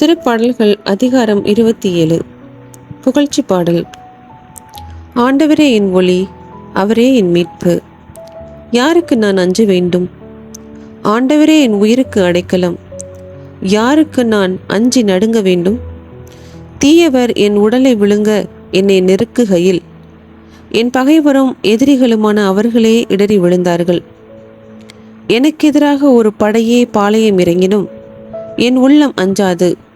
திருப்பாடல்கள் அதிகாரம் இருபத்தி ஏழு. புகழ்ச்சி பாடல். ஆண்டவரே என் ஒளி அவரே என் மீட்பு. யாருக்கு நான் அஞ்ச வேண்டும்? ஆண்டவரே என் உயிருக்கு அடைக்கலம். யாருக்கு நான் அஞ்சி நடுங்க வேண்டும்? தீயவர் என் உடலை விழுங்க என்னை நெருக்குகையில். என் பகைவரும் எதிரிகளுமான அவர்களே இடறி விழுந்தார்கள். எனக்கு எதிராக ஒரு படையே பாளையம் இறங்கினும் என் உள்ளம் அஞ்சாது.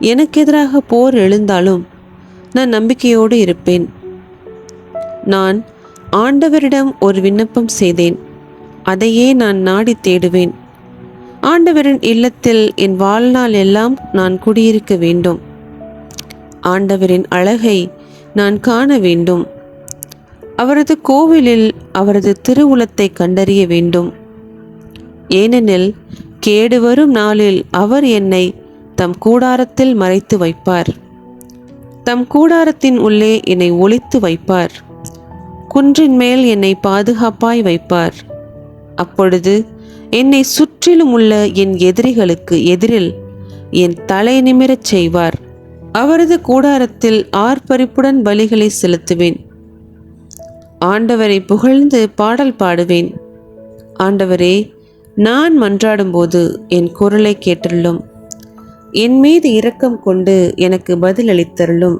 எனக்கு எதிராக போர் எழுந்தாலும் நான் நம்பிக்கையோடு இருப்பேன். நான் ஆண்டவரிடம் ஒரு விண்ணப்பம் செய்தேன். அதையே நான் நாடி தேடுவேன். ஆண்டவரின் இல்லத்தில் என் வாழ்நாள் எல்லாம் நான் குடியிருக்க வேண்டும். ஆண்டவரின் அழகை நான் காண வேண்டும். அவரது கோவிலில் அவரது திருவுளத்தை கண்டறிய வேண்டும். ஏனெனில் கேடு வரும் நாளில் அவர் என்னை தம் கூடாரத்தில் மறைத்து வைப்பார். தம் கூடாரத்தின் உள்ளே என்னை ஒளித்து வைப்பார். குன்றின் மேல் என்னை பாதுகாப்பாய் வைப்பார். அப்பொழுது என்னை சுற்றிலும் உள்ள என் எதிரிகளுக்கு எதிரில் என் தலை நிமிரச் செய்வார். அவரது கூடாரத்தில் ஆர்ப்பரிப்புடன் பலிகளை செலுத்துவேன். ஆண்டவரை புகழ்ந்து பாடல் பாடுவேன். ஆண்டவரே நான் மன்றாடும்போது என் குரலை கேட்டுள்ளும் என் மீது இரக்கம் கொண்டு எனக்கு பதிலளித்தருளும்.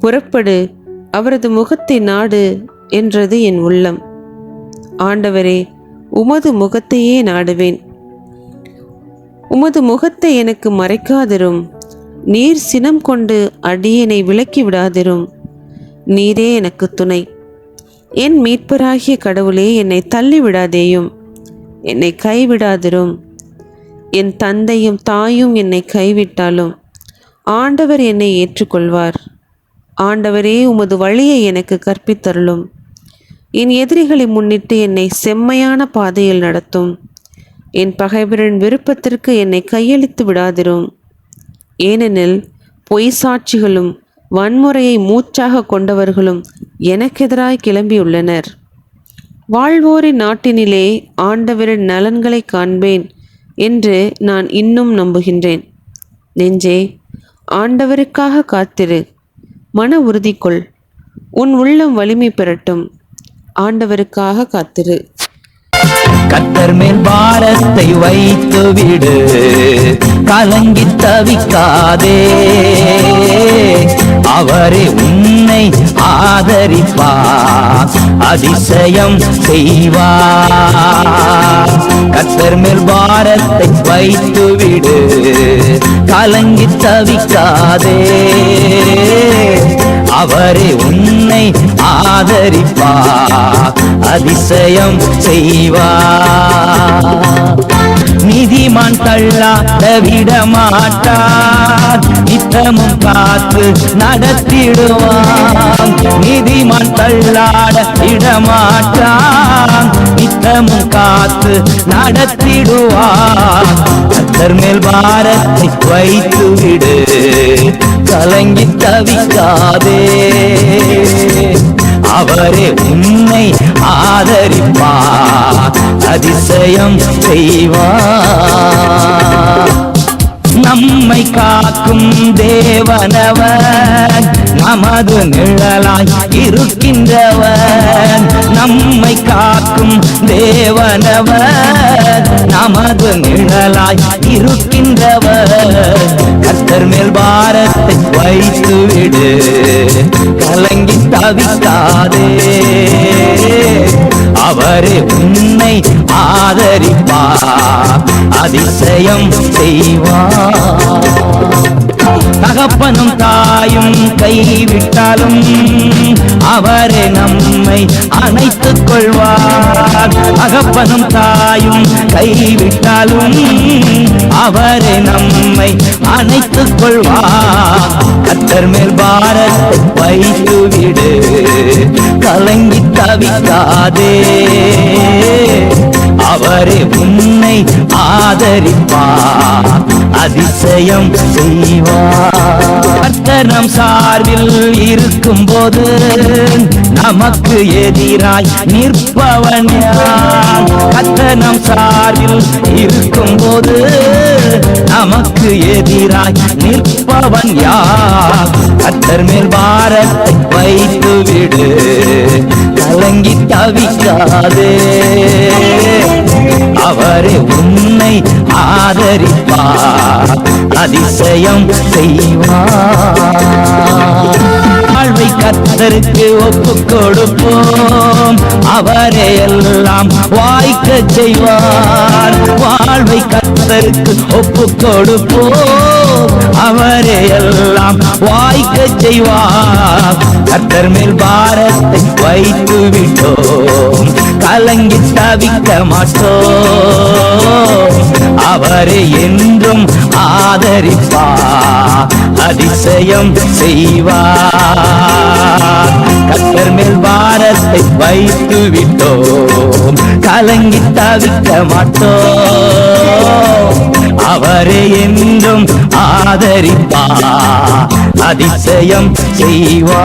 புறப்படு அவரது முகத்தை நாடு என்றது என் உள்ளம். ஆண்டவரே உமது முகத்தையே நாடுவேன். உமது முகத்தை எனக்கு மறைக்காதிரும். நீர் சினம் கொண்டு அடியனை விலக்கி விடாதிரும். நீரே எனக்கு துணை. என் மீட்பராகிய கடவுளே என்னை தள்ளி விடாதேயும் என்னை கைவிடாதிரும். என் தந்தையும் தாயும் என்னை கைவிட்டாலும் ஆண்டவர் என்னை ஏற்றுக்கொள்வார். ஆண்டவரே உமது வழியை எனக்கு கற்பித்தருளும். என் எதிரிகளை முன்னிட்டு என்னை செம்மையான பாதையில் நடத்தும். என் பகைவரின் விருப்பத்திற்கு என்னை கையளித்து விடாதிரும். ஏனெனில் பொய் சாட்சிகளும் வன்முறையை மூச்சாக கொண்டவர்களும் எனக்கெதிராய் கிளம்பியுள்ளனர். வாழ்வோரின் நாட்டினிலே ஆண்டவரின் நலன்களை காண்பேன். என்று நான் இன்னும் நம்புகின்றேன். நெஞ்சே ஆண்டவருக்காக காத்திரு. மன உறுதி கொள் உன் உள்ளம் வலிமை பெறட்டும். ஆண்டவருக்காக காத்திரு. கத்தர் மேல் பாரத்தை வைத்து விடு. கலங்கி தவிக்காதே. அவரே உன்னை ஆதரிப்பார். அதிசயம் செய்வார். கத்தர் மேல் பாரத்தை வைத்து விடு கலங்கி தவிக்காதே. அவரே உன்னை ஆதரிப்பார். அதிசயம் செய்வார் நீதிமான் தள்ளாத விட மாட்டார் நித்தமும் காத்து நடத்திடுவான். நீதிமான் தள்ளாட விட மாட்டான் நித்தமும் காத்து நடத்திடுவான். கத்தர் மேல் பாரத்தை வைத்து விடு. கலங்கி தவிக்காதே. அவரே உன்னை ஆதரிப்பார் அதிசயம் செய்வார் நம்மை காக்கும் தேவனவன் நமது நிழலாய் இருக்கின்றவன். நம்மை காக்கும் தேவனவன் நமது நிழலாய் இருக்கின்றவன். கத்தர் மேல் பாரத்தை வைத்துவிடு. கலங்கி தவிக்காதே அவரே உன்னை ஆதரிப்பார் அதிசயம் செய்வார். தகப்பனும் தாயும் கைவிட்டாலும் அவரே நம்மை அணைத்துக் கொள்வார். தகப்பனும் தாயும் கைவிட்டாலும் அவரே நம்மை அணைத்துக் கொள்வார். கத்தர் மேல் பாரத் வைத்து கலங்கி தவிக்காதே. அவரே உன்னை ஆதரிப்பார் அதிசயம் செய்வார். கர்த்தர் சார்பில் இருக்கும் போது நமக்கு எதிராய் நிற்பவன் யார்? கர்த்தர் சார்பில் இருக்கும் போது நமக்கு எதிராய் நிற்ப அவன் யார் கத்தர் மேல் பாரத்தை வைத்து விடு. கலங்கி தவிக்காதே. அவரே உன்னை ஆதரிப்பார். அதிசயம் செய்வார். வாழ்வை கத்தருக்கு ஒப்பு கொடுப்போம். அவரே எல்லாம் வாய்க்க செய்வார். வாழ்வை கத்தருக்கு ஒப்பு கொடுப்போம். அவரே எல்லாம் வாய்க்க செய்வார். கத்தர் மேல் பாரத்தை வைத்து விட்டோம் கலங்கி தவிக்க மாட்டோம். அவரை என்றும் ஆதரிப்பா அதிசயம் செய்வார். கத்தர் மேல் பாரத்தை வைத்து விட்டோம் கலங்கி தவிக்க மாட்டோம். அவரை என்றும் ஆதரிப்பா அதிசயம் செய்வா.